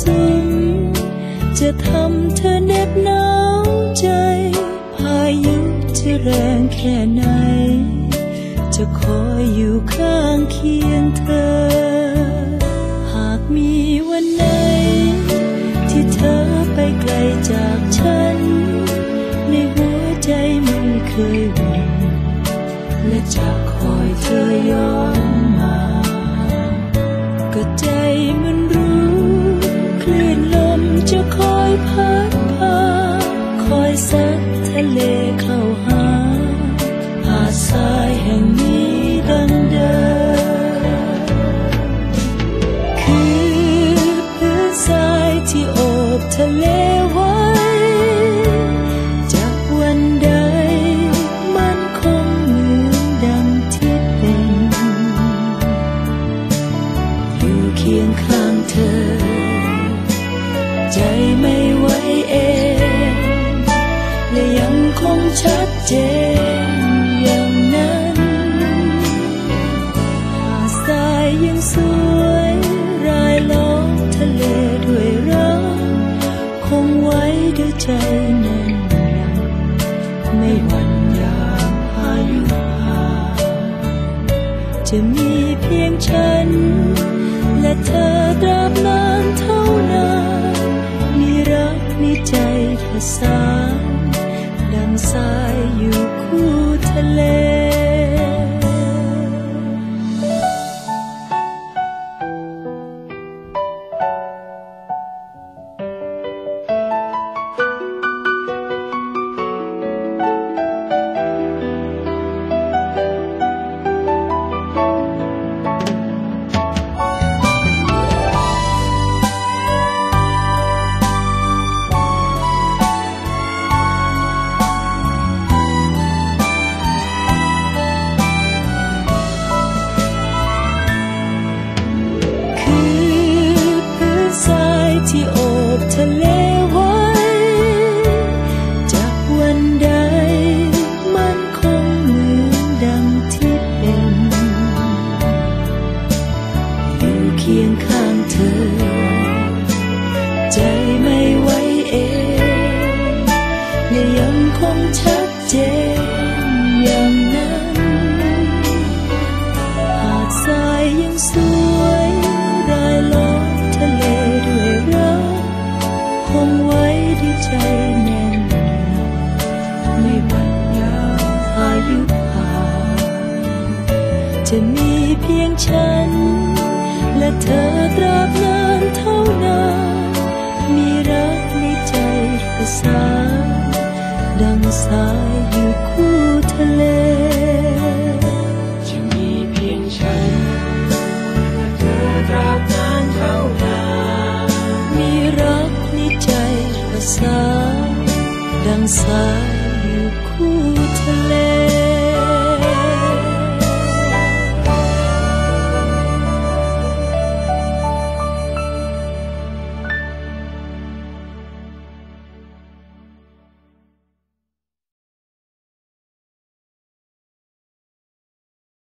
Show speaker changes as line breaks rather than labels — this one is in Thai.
สมจะทำเธอเหน็บหนาวใจ พายุจะแรงแค่ไหน จะคอยอยู่ข้างเคียงเธอ หากมีวันไหน ที่เธอไปไกลจากฉัน ในหัวใจไม่เคยหวั่นและจะคอยเธอย้อนมา ก็ใจมันรู้ะเลเข้าหาหาดทรายแห่งนี้ดังเดิมคือพื้นทรายที่โอบทะเลไว้ จากวันใดมันคงเหมือนดังที่เป็น อยู่เคียงข้างเธอ ใจไม่ เจนอย่างนั้นหาดทรายยังสวยรายล้อมทะเลด้วยรักคงไว้ด้วยใจแน่นหนักไม่หวั่นยามพายุผ่าจะมีเพียงฉัน และเธอตราบนานเท่านานมีรักในใจผสา สวยรายล้อมทะเลด้วยรักคงไว้ด้วยใจแน่นไม่หวั่นยามพายุผ่านจะมีเพียงฉัน และเธอตราบนานเท่านานมีรักในใจประสานดังสายอยู่คู่ rasa dan sayuku.